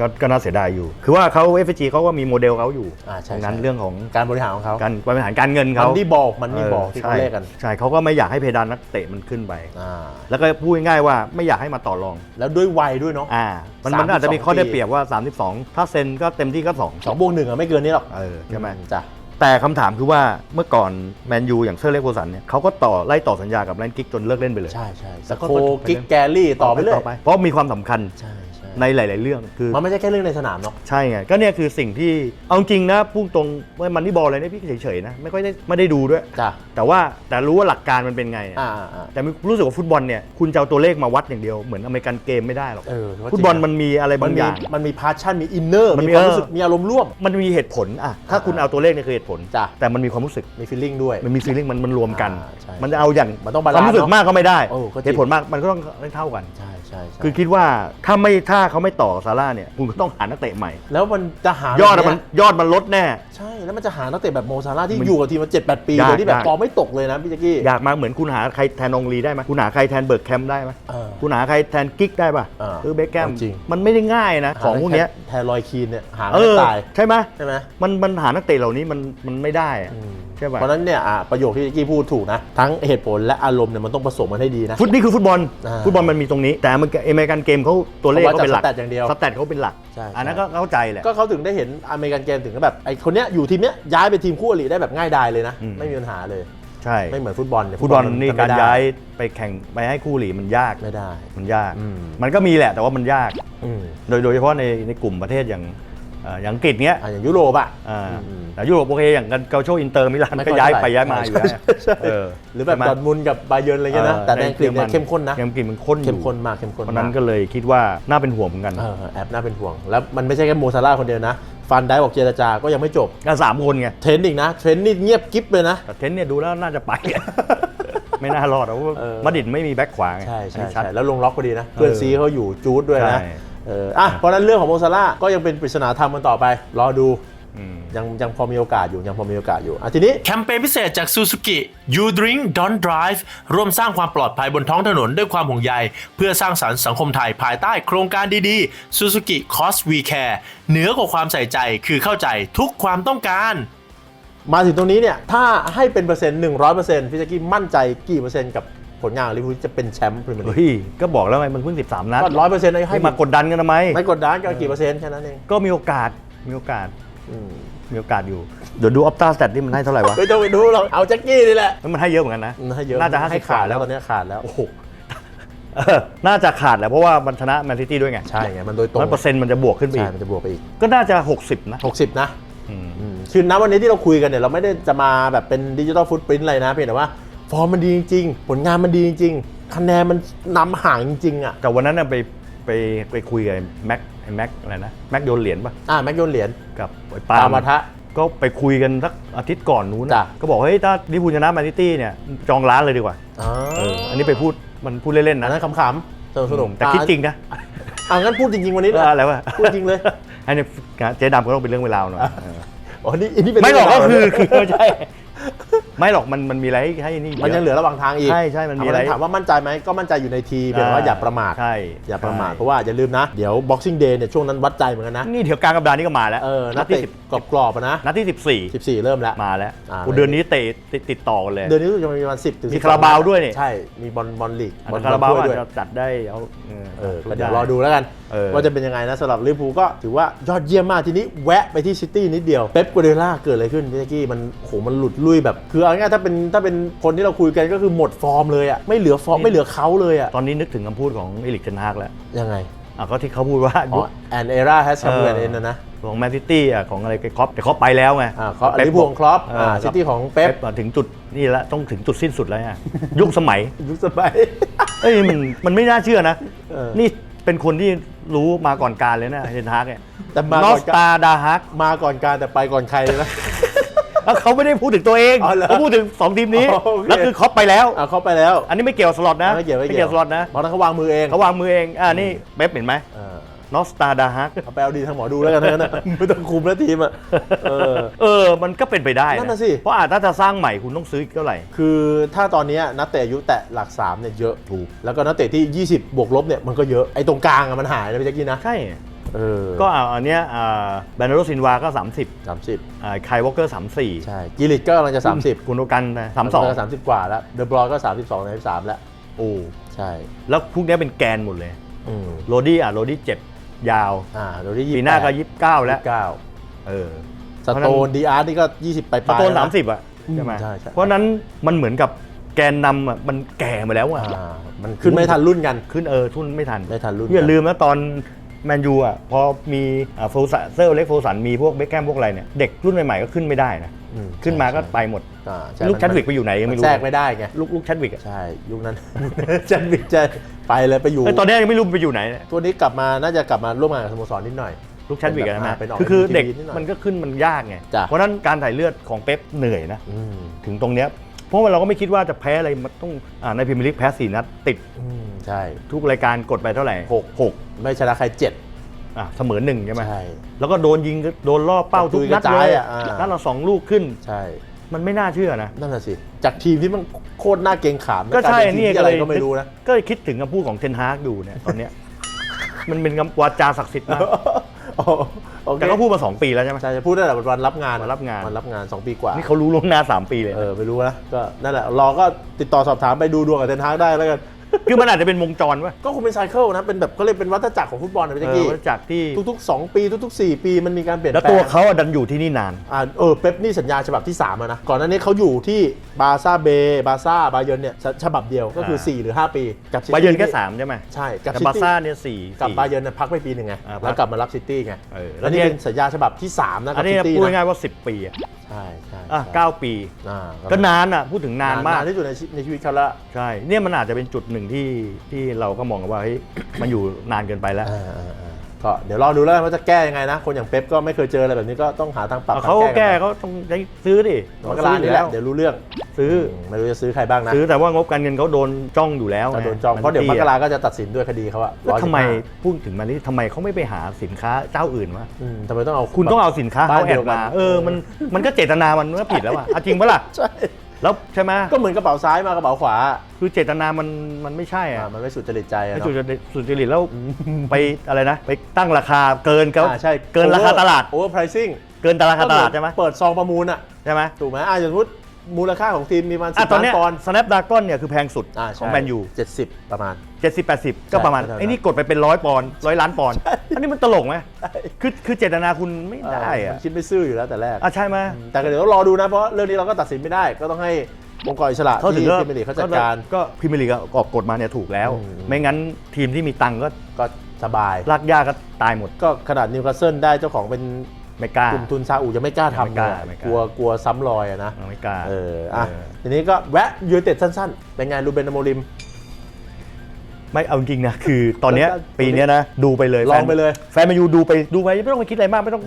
ก็ก็น่าเสียดายอยู่ คือว่าเขา FG เขาก็มีโมเดลเขาอยู่อ่าใช่ดังนั้นใช่ เรื่องของการบริหารของเขาการบริหารการเงินมัเขานนี่บอกมันนี่บอกที่เขาใช่เรียกกันใช่เขาก็ไม่อยากให้เพดานนักเตะมันขึ้นไป อ่าแล้วก็พูดง่ายๆว่าไม่อยากให้มาต่อรอง แล้วด้วยวัยด้วยเนาะ อ่า มัน32มันอาจจะมีข้อได้ปีเปรียบว่า 32 ถ้าเซ็นก็เต็มที่ก็สองบวกหนึ่งอะไม่เกินนี้หรอก2เออใช่ไหมจ้ะแต่คำถามคือว่าเมื่อก่อนแมนยูอย่างเซอร์เล็กโพสันเนี่ยเขาก็ต่อไล่ต่อสัญญากับแลนกิกจนเลิกเล่นไปเลย ใช่ใช่สแล้วก็โคกิกแกลลี่ต่อไปเลยเพราะมีความสำคัญ ใช่ ใช่ในหลาย ๆ เรื่องคือ มันไม่ใช่แค่เรื่องในสนามเนาะ ใช่ไง ก็เนี่ยคือสิ่งที่เอาจริงนะพูดตรงว่ามันที่บอลอะไรเนี่ยพี่เฉย ๆ นะ ไม่ค่อยได้ไม่ได้ดูด้วย จ้ะ แต่ว่าแต่รู้ว่าหลักการมันเป็นไงอะอ่าอ่า แต่รู้สึกว่าฟุตบอลเนี่ยคุณจะเอาตัวเลขมาวัดอย่างเดียวเหมือนอเมริกันเกมไม่ได้หรอกเออว่าจริง ฟุตบอลมันมีอะไรมับานงอมีย่าง มันมีพาชั่นมีอินเนอร์มันมีมีความรู้เออสึกมีอารมณ์ร่วม มันมีเหตุผลอะถ้าคุณเอาตัวเลขเนี่ยคือเหตุผลจ้ะ แต่มันมีความรู้สึก มีฟีลลิ่งด้วย มันมีฟีลลิ่งมันมันรวมกัน อ่าใช่มันจะเอาอย่างมันต้องบาลานซ์ความรู้สึกเนอะมากก็ไม่ได้โอ้ก็จริง เหตุผลมากมันก็ต้องเท่ากัน ใช่ ใช่ใช่คือคิดว่าถ้าไม่ถ้าเขาไม่ต่อซาร่าเนี่ยคุณก็ต้องหานักเตะใหม่ แล้วมันจะหายอดอะแบบมันเยยอดมันลดแน่ ใช่แล้วมันจะหานักเตะแบบโมซาร่าที่มันอยู่กับทีมมาเจ็ดแปดปียากโดยที่แบบยาก ฟอร์มไม่ตกเลยนะพี่แจ๊กกี้อยากมาเหมือนคุณหาใครแทนองลีได้ไหมคุณหาใครแทนเบิร์กแคมป์ได้ไหมเออ คุณหาใครแทนกิ๊กได้ป่ะเออคือเบคแกมจริง มันไม่ได้ง่ายนะ ของพวกเนี้ยแทนรอยคีนเนี่ยหาเอไม่อตายใช่ไหมใช่ไหม มันมันหานักเตะเหล่านี้มันมันไม่ได้อะอืม ใช่ป่ะเพราะฉะนั้นเนี่ยอะประโยคที่แจ๊กกี้พูดถูกนะ ทั้งเหตุผลและอารมณ์เนี่ยมันต้องผสมกันให้ดีนะ ฟุตนี่คือฟุตบอล อ่า ฟุตบอลมันมีตรงนี้ แต่อเมริกันเกมเขาตัวเลขเขาวัดเขาเป็นหลักจากสแตทอย่างเดียวสแตทเขาเป็นหลัก ใช่ อันนั้นใช่ก็เข้าใจแหละ ก็เขาถึงได้เห็นอเมริกันเกมถึงก็แบบไอ้คนเนี้ยอยู่ทีมเนี้ยย้ายไปทีมคู่อริได้แบบง่ายดายเลยนะ อืม ไม่มีปัญหาเลย ใช่ไม่เหมือนฟุตบอลเนี่ยฟุตบอลนี่มัการไม่ได้ย้ายไปแข่งไปให้คู่หลีมันยากไม่ได้ มันยาก อืม มันก็มีแหละแต่ว่ามันยาก อืม โดยโดยเฉพาะในในกลุ่มประเทศอย่างเอ่ออย่างอังกฤษเนี้ย อะอย่างยุโรปอะ อ่าอืม แต่ยุโรปโอเคอย่างกันเกาโชอินเตอร์มิลานไม่ก็ค่อยย้ายเท่าไหร่ไปย้ายมาอยู่แล้วใช่ใช่เออหรือแบบใช่ไดอร์ทมุนด์กับบาเยิร์นอะไรเงี้ยนะ แต่ในอังกฤษเนี่ยเข้มข้นนะเกมอังกฤษมันข้นอเข้มยู่ข้นมากเข้มข้นเพราะมานั้กนก็เลยคิดว่าน่าเป็นห่วงเหมือนกันเออแอบน่าเป็นห่วง แล้วมันไม่ใช่แค่โมซาร่าคนเดียวนะ ฟันได้บอกเจรจาก็ยังไม่จบ ก็สามคนไง เทรนต์อีกนะ เทรนต์นี่เงียบกิ๊บเลยนะ แต่เทนเนี่ยดูแล้วน่าจะไป ไม่น่ารอดเพราะว่าเออ มาดริดไม่มีแบ็คขวาไงใช่อันใช่นี้ชัดใช่แล้วลงล็อกพอดีนะ เพื่อนซีเขาอยู่จูดด้วยนะ ใช่ เอออะเพราะฉะนั้นเรื่องของโมซาร่าก็ยังเป็นปริศนาธรรมกันต่อไป รอดูอืมยังยังพอมีโอกาสอยู่ยังพอมีโอกาสอยู่อะทีนี้แคมเปญพิเศษจาก Suzuki You Drink Don't Drive ร่วมสร้างความปลอดภัยบนท้องถนนด้วยความห่วงใย เพื่อสร้างสรรค์สังคมไทยภายใต้โครงการดีๆ Suzuki Cost We Care เหนือกว่าความใส่ใจคือเข้าใจทุกความต้องการ มาถึงตรงนี้เนี่ย ถ้าให้เป็นเปอร์เซ็นต์หนึ่งร้อยเปอร์เซ็นต์พี่แจ็กกี้มั่นใจกี่เปอร์เซ็นต์กับ ผลงานของลิเวอร์พูลจะเป็นแชมป์พรีเมียร์ลีกเฮ้ยก็บอกแล้วไงมันเพิ่ง 13 นัดก็ร้อยเปอร์เซ็นต์ให้ให้มากดดันกันทำไม ไม่กดดันก็กี่เปอร์เซ็นต์แค่นั้นเองก็มีโอกาสมีโอกาสอืมมีโอกาสอยู่ เดี๋ยวดูออฟตาสแตทที่มันให้เท่าไหร่วะไม่ต้องไปดูเราเอาแจ็คกี้นี่แหละมันให้เยอะเหมือนกันนะให้เยอะน่าจะให้50ขาดแล้แล้ววตอนนี้ขาดแล้ว โอ้โหเออน่าจะขาดแหละเพราะว่ามันชนะแมนซิตี้ด้วยไงใช่ไงมันโดยตรงนั้นเปอร์เซ็นต์มันจะบวกขึ้นไปอีใช่กมันจะบวกไปอีก ก็น่าจะ 60 นะ60 นะ อืม อืมคือณวันนี้ที่เราคุยกันเนี่ยเราไม่ได้จะมาแบบเป็นดิจิ t a ลฟุตปรินต์อะไรนะ เพียงแต่ว่า ฟอร์มมันดีจริงๆ ผลงานมันดีจริงๆ คะแนนมันนำห่างจริงๆอะแต่วันนั้นน่ะไปไปไปคุยกับแม็กไอ้แม็กอะไรนะแม็กโยนเหรียญปะอ่าแม็กโยนเหรียญกับไอ้ปาตามล์มมาทะ ก็ไปคุยกันสักอาทิตย์ก่อนนู้นจ้ะ ก็บอกเฮ้ยถ้าลิเวอร์พูลชนะแมนซิตี้เนี่ยจองร้านเลยดีกว่าอ๋อเอออันนี้ไปพูดมันพูดเล่นๆอันนะนั้นขำๆสนุกสนุกแต่คิดจริงนะอ่างั้นพูดจริง ๆ วันนี้เอออะไรวะพูดจริงเลยไอ้เนี่ยเจ๊ดำก็ต้องเป็นเรื่องเวลาวหน่อยเอออ๋อนี่อันนี้เป็นไม่หรอกก็เงคือราวคือไม่ใช่ ไม่หรอกมันมันมีอะไรให้ให้นี่มันยังเหลือระหว่างทางอีกใช่ใช่มันมีอะไรถามว่ามั่นใจไหมก็มั่นใจอยู่ในทีแต่ว่าอย่าประมาทใช่อย่าประมาทใช่เพราะว่าอย่าลืมนะ เดี๋ยว Boxing Day เนี่ยช่วงนั้นวัดใจเหมือนกันนะ นี่เดี๋ยวกลางกัปดาห์นี้ก็มาแล้วเออนันัดดที่เตะสิบกรอบๆอะนะนัดที่ 14 14 เริ่มแล้วมาแล้วอ่าโอ้เดือนนี้เตะติดติดต่อกันเลยเดือนนี้รู้สึกจะมีประมาณ10ถึงมีคาราบาวด้วยนี่ใช่มีบอลบอลลีกอันบอนั้ลนคาราบาวถ้วยอาจด้วยจะจัดได้เอาเออก็เดี๋ยวรอดูแล้วกันเออว่าจะเป็นยังไงนะสำหรับลิเวอร์พูลก็ถือว่ายอดเยี่ยมมากทีนี้แวะไปที่ซิตี้นิดเดียวเป๊ปกัวเดล่าเกิดอะไรขึ้นพี่แจ๊กกี้มันโหมันหลุดลุยแบบคือเอาง่ายๆถ้าเป็นถ้าเป็นคนที่เราคุยกันก็คือหมดฟอร์มเลยอะไม่เหลือฟอร์มไม่เหลือเขาเลยอะตอนนี้นึกถึงคำพูดของเอลิกเทนฮากแล้วยังไงอะก็ที่เขาพูดว่าอ๋ยุอค an era has come to เอ an อ end นะนะของแมนซิตี้อะของอะไรกับครอปแต่ครอปไปแล้วไงอ่าเขาป๊ปลิเวอร์พูลของครอปเอ่าซิตี้ของเป๊ปมาถึงจุดนี่แล้วต้องถึงจุดสิ้นสุดแล้วอะยุคสมัยยุคสมัยเอ้ยมันมันไม่น่าเชื่อนะเออนี่เป็นคนที่รู้มาก่อนการเลยนะเทนฮากเนี่ยแต่มาก่นอนอสตาดาฮักมาก่อนการแต่ไปก่อนใครเลยนะ แล้วเขาไม่ได้พูดถึงตัวเองอ๋อเหรอเขาพูดถึง2ทีมนี้อ๋อโอเค แล้วคือครอปไปแล้ว อ่าเขาไปแล้ว อันนี้ไม่เกี่ยวกับสล็อตนะไม่เกี่ยวไม่เกี่ยว สล็อตนะเพราะนั้นเขาวางมือเองเขาวางมือเองอ่านี่เป๊ปเห็นไหมเออนอสตาดาฮักเอาไปเอาดีทางหมอดูแล้วกันทั้งนั้นนะ ไม่ต้องคุมแล้วทีมอะเออ เออมันก็เป็นไปได้นั่นน่ะสิ เพราะอาจถ้าจะสร้างใหม่คุณต้องซื้ออีกเท่าไหร่ คือถ้าตอนเนี้ยนักเตะอายุแตะหลัก3เนี่ยเยอะถูกแล้วก็นักเตะที่ 20 บวกลบเนี่ยมันก็เยอะไอ้ตรงกลางอะมันหายนะพี่แจ๊กกี้นะ ใช่ เออก็เอาอันเนี้ยแบนเนโรซินวาก็ 30สามสิบอ่าไคลวอลเกอร์ 34 ใช่กิลิตก็กำลังจะ 30 คุณโอกันนะก็32สามสิบกว่าแล้วเดอะบรอยก็ 32ใน3แล้วโอ้ใช่ แล้วพวกเนี้ยเป็นแกนหมดเลยอืมโรดี้อะโรดี้เจ็บยาวอ่าโดยที่ยี่ปีหน้าก็29แล้วเก้าเออสโตนดีอาร์นี่ก็ 20 ไปปสลายโตนแล้วะ30อะอืมใช่ไหมใช่ใช่เพราะฉะนั้นมันเหมือนกับแกนนำอะมันแก่มาแล้วอะ อ่ามันขึ้นไม่ทันรุ่นกัน ขึ้นเออทุนไม่ทันไม่ทันรุ่น อย่าลืมนะตอน แมนยูอะพอมีโฟสันเซอร์เล็กโฟสันมีพวกเบคแกมพวกอะไรเนี่ยเด็กรุ่นใหม่ๆก็ขึ้นไม่ได้นะอืขึ้นมาก็ใช่ไปหมด อ่าใช่ลูกมันแชดวิกไปอยู่ไหนยังไม่รู้แทรกไม่ได้ไง ลูกลูกแชดวิกอะใช่ ยุคนั้นจันวิกจะไปเลยไปอยู่ เอ้ยตอนนี้ยังไม่รู้ไปอยู่ไหนเนี่ยตัวนี้กลับมาน่าจะกลับมาร่วมงานกับสโมสรนิดหน่อย ลูกแชดวิกอะนะเป็นออกคือคือ MTV เด็กนิดหน่อยมันก็ขึ้นมันยากไงจ้ะ เพราะฉะนั้นการถ่ายเลือดของเป๊ปเหนื่อยนะ อืมถึงตรงเนี้ยเพราะว่าเราก็ไม่คิดว่าจะแพ้อะไรมันต้องอ่าในพรีเมียร์ลีกแพ้สี่นัดติด อืมใช่ ทุกรายการกดไปเท่าไหร่หกหก ไม่ชนะใครเจ็ด อะเสมอหนึ่งใช่ไหมใช่แล้วก็โดนยิงโดนล่อเป้าทุกนัดกระเลจายยอะอ่านันัดละสองลูกขึ้น ใช่ มันไม่น่าเชื่อนะ นั่นน่ะสิ จากทีมที่มันโคตรน่าเกรงขามนะก็ใช่ลายเป็นี่ทีมที่ก็อะไรเลยก็ไม่รู้นะ ก็คิดถึงคำพูดของเทนฮากอยู่เนี่ยตอนเนี้ย มันเป็นคำวาจาศักดิ์สิทธิ์มากโอ้โอเคแต่ก็พูดมา2ปีแล้วใช่ไหม ใช่จะพูดได้แหละวันรับงานวันรับงาน วันรับงาน 2 ปีกว่า นี่เขารู้ล่วงหน้า3ปีเลยเอนะ อไม่รู้นะก็นั่นแหละรอก็ติดต่อสอบถามไปดูดวงกับเทนฮากได้แล้วกัน คือมันอาจจะเป็นวงจรวะก็คงเป็นไซเคิลนะ เป็นแบบก็เลยเป็นวัฏจักรของฟุตบอลนะพี่เอแจ๊กอกี้วัฏจากที่ทุกๆ 2 ปีทุกๆ 4 ปีมันมีการเปลี่ยนแล้วแปลงตัวเขาอะดันอยู่ที่นี่นาน อ่าเออเป๊ปนี่สัญญาฉบับที่3แล้วนะ ก่อนหน้านี้เขาอยู่ที่บาซ่าเบบาซ่าบาเยิร์นเนี่ยฉฉบับเดียวก็คือ อ่า 4 หรือ 5 ปี กับ City บาเยิร์นแค่สามใช่ไหมใช่กับแต่ซิบาร์ตี้ซ่าเนี่ยสี่กับสี่ บาเยิร์นน่ะพักไปปีหนึ่งไงอ่าพักแล้วกลับมารับซิตี้ไงเออแล้แล้ววนี่เนี่ย เป็นสัญญาฉบับที่3นะอักับนนี้ซิตี้พูดนะ ง่ายๆว่า 10 ปีอะใช่ใช่อะใช่เก้าปี อ่าก็นานอะพูดถึงนานมากนานที่สุดในชีในชีวิตเขาละใช่ เนี่ยมันอาจจะเป็นจุดหนึ่งที่ที่เราก็มองกันว่าเฮ้ยมันอยู่นานเกินไปแล้ว อ่าอ่าอ่า ก็เดี๋ยวรอดูแล้วกันว่าจะแก้ยังไงนะ คนอย่างเป๊ปก็ไม่เคยเจออะไรแบบนี้ก็ต้องหาทางปรับเอาทางเขาแก้แก้กันเขาต้องได้ซื้อดิไปมกราซื้เนี่ยแหละเดี๋ยวรู้เรื่องซื้อมไม่รู้จะซื้อใครบ้างนะซื้อแต่ว่างบการเงินเขาโดนจ้องอยู่แล้วถ้าไงโดนจองเพราะเดี๋ยวมนกราก็จะตัดสินด้วยคดีเขาอะแล้วทำไม115พูดถึงมันนี่ทำไมเขาไม่ไปหาสินค้าเจ้าอื่นวะอืมทำไมต้องเอาคุณต้องเอาสินค้าบ้าเขานแอเดียวดกันมาเออมันมันก็เจตนามันก็ผิดแล้วอะเอาจริงปะล่ะ ใช่ แล้วใช่ไหมก็เหมือนกระเป๋าซ้ายมากระเป๋าขวาคือเจตนามันมันไม่ใช่อ่าอะมันไม่สุดจริตใจอะไม่เนาะสุจริตสุจริตแล้วไปอะไรนะ ไปตั้งราคาเกินเขาอ่าใช่เกินราคาตลาด โอเวอร์ไพรซิ่งเกินราคาตลาดใช่ไหมเปิดซองประมูลอะใช่ไหมถูกไหมอ่าอย่างสมมติ มูลค่าของทีมมีประมาณอะสิบตอนล้านเนี้ยปอนด์สแนปดากอนเนี่ยคือแพงสุดอ่าของแมนยูเจ็ดสิบประมาณ 70 80 ก็ประมาณใช่ไอ้นี่กดไปเป็นร้อยปอนด์ร้อยล้านปอนด์อันนี้มันตลกไหมคือคือเจตนาคุณไม่ได้เอออะมันคิดไม่ซื่ออยู่แล้วแต่แรก อะใช่ไหม แต่ก็เดี๋ยวต้องรอดูนะ เพราะเรื่องนี้เราก็ตัดสินไม่ได้ ก็ต้องให้องค์กรอิสระเขาถึงที่ก็พรีเมียร์ลีกเขาจัดการ ก็พรีเมียร์ลีกออกกฎมาเนี่ยถูกแล้ว อืม ไม่งั้นทีมที่มีตังค์ก็ก็สบาย ลากยากก็ตายหมด ก็ขนาดนิวคาสเซิลได้เจ้าของเป็น ไม่กล้ากลุ่มทุนซาอุยังไม่กล้าทำไม่เลกล้ายไม่กล้ากลัวกลัวซ้ำรอยอะนะไม่กล้าเอออะเออทีนี้ก็แวะยูไนเต็ดสั้นๆเป็นไงรูเบนอโมริม ไม่เอาจริงๆนะคือตอนเนี้ยปีเนี้ยนะดูไปเลยลองไปเลย แฟนแฟนแมนยูดูไปดูไปไม่ต้องไปคิดอะไรมากไม่ต้อง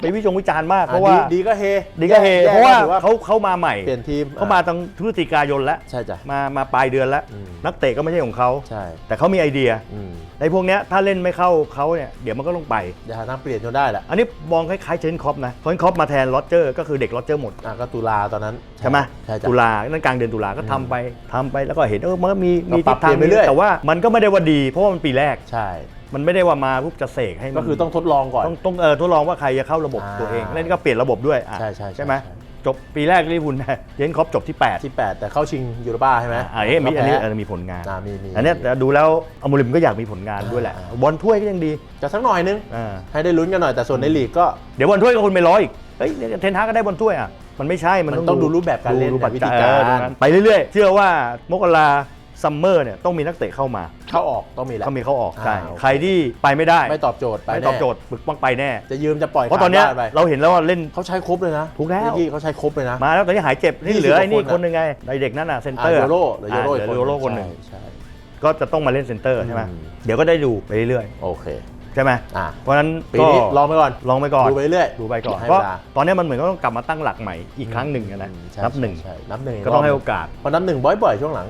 ไปวิจงวิจารณ์มากเพราะอ่ว่าดีดีก็เฮดีก็เฮแย่เพราะว่าถือเขาเขามาใหม่เปลี่ยนทีมเขามาตั้งพฤศจิกายนแล้วใช่จ้ะมามาปลายเดือนแล้ว อืม นักเตะก็ไม่ใช่ของเขาใช่แต่เขามีไอเดียอืมในพวกเนี้ยถ้าเล่นไม่เข้าเขาเนี่ยเดี๋ยวมันก็ต้องไป อย่าหาทางเปลี่ยนจนได้แหละอันนี้มองคล้ายๆเชนคอปนะเชนคอปมาแทนโรเจอร์ก็คือเด็กโรเจอร์หมด อะก็ตุลาตอนนั้นใช่ไหมใช่จ้ะ ตุลานั่นกลางเดือนตุลาก็ทำไปทำไปแล้วก็เห็นเออมันก็มีก็มีปรัทิบศทางเปลี่ยนไปเรื่อย แต่ว่ามันก็ไม่ได้ว่าดี เพราะว่ามันปีแรก ใช่ มันไม่ได้ว่ามาปุ๊บจะเสกให้มันก็คือต้องทดลองก่อน ต้องต้องเออทดลองว่าใครจะเข้าระบบอ่าตัวเองแล้วนี่ก็เปลี่ยนระบบด้วยอะใช่ใช่ใช่ใช่ไหมใช่ จบปีแรกลิเวอร์พูลเยนครอปจบที่ 8 ที่ 8 แต่เข้าชิงยูโรป้าใช่ไหมอ่าอันนี้มีอันนี้ก็เอแพ้อมีผลงาน อ่ามีมีอันเนี้ยแต่ดูแล้วอโมริมก็อยากมีผลงานด้วยแหละอ่าบอลถ้วยก็ยังดีจะสักหน่อยนึง อ่าให้ได้ลุ้นกันหน่อยแต่ส่วนในลีกก็ เดี๋ยวบอลถ้วยก็คุณไปร้อยอีกเฮ้ยเนี่ยเทนฮากก็ได้บอลถ้วยอะมันไม่ใช่มันมันต้องดูรูปแบบการเล่นดูปัจวิจัธียการ เออดูนั้นไปเรื่อยๆ เชื่อว่ามกรา ซัมเมอร์เนี่ยต้องมีนักเตะเข้ามาเข้าออกต้องมีแหละ ต้องมีเข้าออกใช่อ่าโอเค ใครที่ไปไม่ได้ไม่ตอบโจทย์ไปไม่แน่ตอบโจทย์บึกป้องไปแน่ จะยืมจะปล่อยเพราะตอนเนี้ยขดบ้ไปเราเห็นแล้วว่าเล่น เขาใช้ครบเลยนะถูกแล้ว นิกี้เขาใช้ครบเลยนะ มาแล้วตอนนี้หายเจ็บที่20เหลือไอ้นี่กว่าคนคนหนึ่งไงไอเด็กนั่นน่ะเซนเตอ่าอร์โยโร่เหลือโยโร่อ่าเหลือโยโร่คนหนึ่งใช่ ก็จะต้องมาเล่นเซนเตอร์ใช่ไหมอืม เดี๋ยวก็ได้ดูไปเรื่อยโอเคๆ ใช่ไหมอ่า เพราะฉะนั้นปีก็นี้ลองไปก่อน ลองไปก่อนดูไปเรื่อยดูไปก่อนให้เพราะเวลา ตอนนี้มันเหมือนก็ต้องกลับมาตั้งหลักใหม่อีกครั้งหนึ่งนะอืมใช่นับหนึ่งใช่นับหนึ่งก็ต้องให้โอกาส เพราะนับหนึ่งบ่อยๆช่วงหลัง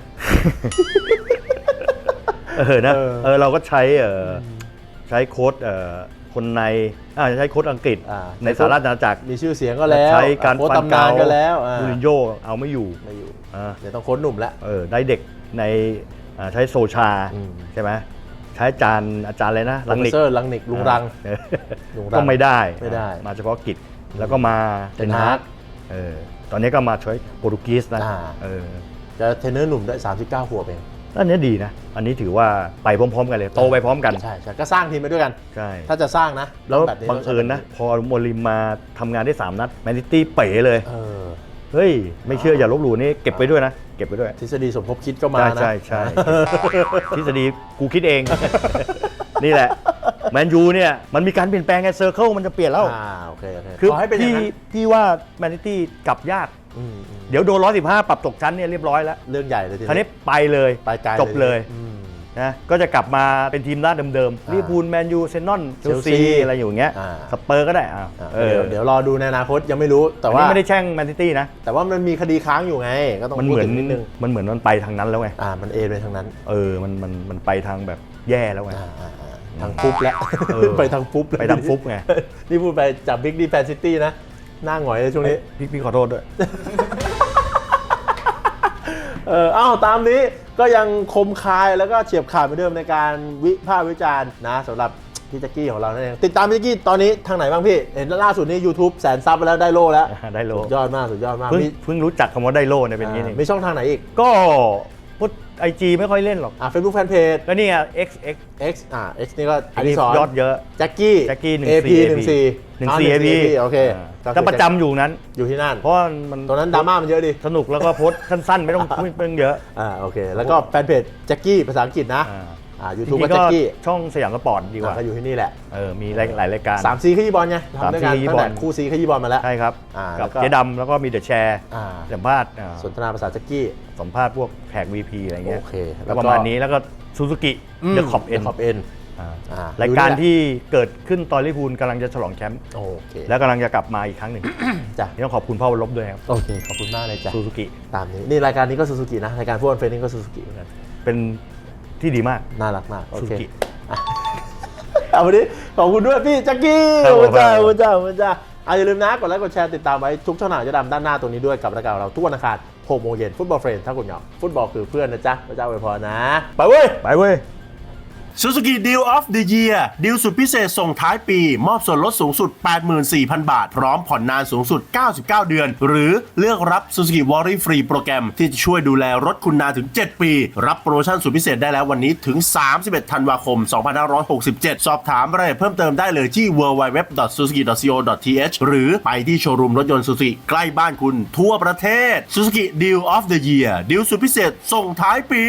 เออนะเออเออเราก็ใช้เออใช้โค้ดเอ่อคนในอ่าใช้โค้ดอังกฤษอ่าในสหรัฐอาณาจักรมีชื่อเสียงก็แล้วใช้การโค้ชฟันตำเกานานก็แล้วอ่ามูรินโญ่เอาไม่อยู่ไม่อยู่ อ่าเดี๋ยวต้องโค้ชหนุ่มแล้วเออได้เด็กในอ่าใช้โซชาอืม ใช่ไหม ใช้อาจารย์อาจารย์อะไรนะลังนิกเซอร์ลังนิกลุงรังเออลุงรังก็ไม่ได้ไม่ได้ มาเฉพาะกิจแล้วก็มาเทนฮากเออตอนนี้ก็มาช่วยโปรตุเกสนะอ่าเออจะเทรนเนอร์หนุ่มได้ 39ขวบเองอันนี้ดีนะ อันนี้ถือว่าไปพร้อม ๆ กันเลย โตไปพร้อมกันใช่ใช่ก็สร้างทีมไปด้วยกันใช่ถ้าจะสร้างนะ แล้วแบบนี้บังเอิญนะ พอโมลิมมาทำงานได้ 3 นัดแมนซิตี้เป๋เลย เออ เฮ้ย ไม่เชื่ออย่าลบหลู่นี่เก็บไปด้วยนะ เก็บไปด้วย ทฤษฎีสมคบคิดก็มาใช่นะใช่ใช่ทฤษฎีกูคิดเอง นี่แหละแมนยูเนี่ยมันมีการเปลี่ยนแปลงไงเซอร์เคิลมันจะเปลี่ยนแล้ว อ่าโอเคโอเคคือขอให้เป็นอย่างพี่นั้นพี่ว่าแมนซิตี้กลับยาก อืมอืมเดี๋ยวโดน115ปรับตกชั้นเนี่ยเรียบร้อยแล้ว เรื่องใหญ่เลยทีคราวนี้ไปเลย ไปไกลจบเลย อืม นะก็จะกลับมาเป็นทีมหน้าเดิมๆอ่าลิเวอร์พูลแมนยูเซนนอนเชลซี Chelsea อะไรอยู่อย่างเงี้ยอ่า สเปอร์ก็ได้อ่าอ่าเออเดี๋ยวเดี๋ยวรอดูในอนาคตยังไม่รู้แต่แต่ว่าว่าไม่ได้แช่งแมนซิตี้นะ แต่ว่ามันมีคดีค้างอยู่ไง ก็ต้องมันพูเหดมือนถึงนิดนึงมันเหมือนมันไปทางนั้นแล้วไง อ่ามันเอนไปทางนั้นเออ มันมันมันไปทางแบบแย่แล้วไง อ่าอ่าอ่าทางฟุบแล้วเออ ไปทางฟุบแล้วไปทางฟุบไงนี่พูดไปจากบิ๊กดีแฟนซิตี้นะหน้าหงอยเลยช่วงนี้ พี่พี่ขอโทษด้วย เออเอ้าตามนี้ก็ยังคมคายแล้วก็เฉียบขาดเหมือนเดิมในการวิพากษ์วิจารณ์นะสำหรับพี่แจ็กกี้ของเรานั่นเองติดตามพี่แจ็กกี้ตอนนี้ทางไหนบ้างพี่ เห็นล่าสุดนี้ YouTube แสนซับไปแล้วได้โลแล้ว ได้โลสุดยอดมากสุดยอดมากเพิ่งมีเพิ่งรู้จักคำว่าได้โลเนี่ยเป็นอย่างนี้อ่านี่มีช่องทางไหนอีก ก็พุทไอจีไม่ค่อยเล่นหรอกอ่า Facebook Fanpage ก็นี่ไง x x X อ่า X นี่ก็อัอันนนี้นี้สอนยอดเยอะแจ็กกี้แจ็คกี้หนึ่ง AP สี่หนึ่งสี่หนึ่งอ๋อสี่ AP โอเค อ่าจะประจำอยู่นั้น อยู่ที่นั่นเพราะว่ามันตรงนั้นดราม่ามันเยอะดิ สนุกแล้วก็โพสต์สั้นๆ ไม่ต้องไม่ต้องเยอะ อ่าโอเค แล้วก็แฟนเพจแจ็กกี้ภาษาอังกฤษนะ อ่า อ่าจ YouTube ริก็งๆก็แจ็กกี้ช่องสยามสปอร์ตดีกว่าก็อยู่ที่นี่แหละเออมีหลายหลายรายการ สามซีขยี้บอลไงทำด้วยกันสามซีขยี้ตั้งบอแต่ลคู่ซีขยี้บอลมาแล้ว ใช่ครับ อ่ากับแล้วก็ เจ๊ดำแล้วก็มีเดอะแชร์อ่าสัมภาษณ์อ่าสนทนาภาษาแจ็กกี้ สัมภาษณ์พวกแขก VP อะไรเงี้ยโอเคแล้แล้ววก็ประมาณนี้แล้วก็ซูซูกิเดอะขอบเอ็นขอบเอ็นอ่า รายการดูนี่แหละที่เกิดขึ้นตอนลิเวอร์พูลกำลังจะฉลองแชมป์โอเคแล้วกำลังจะกลับมาอีกครั้งหนึ่งจ้ะนี่ต้องขอบคุณพ่อวรลบด้วยครับโอเคขอบคุณมากเลยจ้ะซูซูกิตามนี้นี่รายการนี้ก็ซูซูกินะรายการพูดเฟรนนี่ก็ซูซูกิเหมือนกันเป็นที่ดีมากน่ารักมากโอซูเคซูกิเอาวันนี้ขอบคุณด้วยพี่แจ็กกี้ครับขอบคุณจ้าคขรัอบบคุณจ้าขอบคุณจ้าเอาอย่าลืมนะกดไลค์กดแชร์ติดตามไว้ทุกช่องทางจะดำด้านหน้าตรงนี้ด้วยกับรายการของเราทุกวันอังคาร6โมงเย็นฟุตบอลเฟรนถ้าคุณเหงาฟุตบอลคือเพื่อนนะจ๊ะพระเจ้าอวยพรนะ ไปเว้ย ไปเว้ย Suzuki Deal of the Year ดีลสุดพิเศษส่งท้ายปี มอบส่วนลดสูงสุด 84,000 บาท พร้อมผ่อนนานสูงสุด 99 เดือน หรือเลือกรับ Suzuki Worry Free โปรแกรมที่จะช่วยดูแลรถคุณนานถึง 7 ปี รับโปรโมชั่นสุดพิเศษได้แล้ววันนี้ถึง 31 ธันวาคม 2567 สอบถามรายละเอียดเพิ่มเติมได้เลยที่ www.suzuki.co.th หรือไปที่โชว์รูมรถยนต์ Suzuki ใกล้บ้านคุณทั่วประเทศ Suzuki Deal of the Year ดีลสุดพิเศษส่งท้ายปี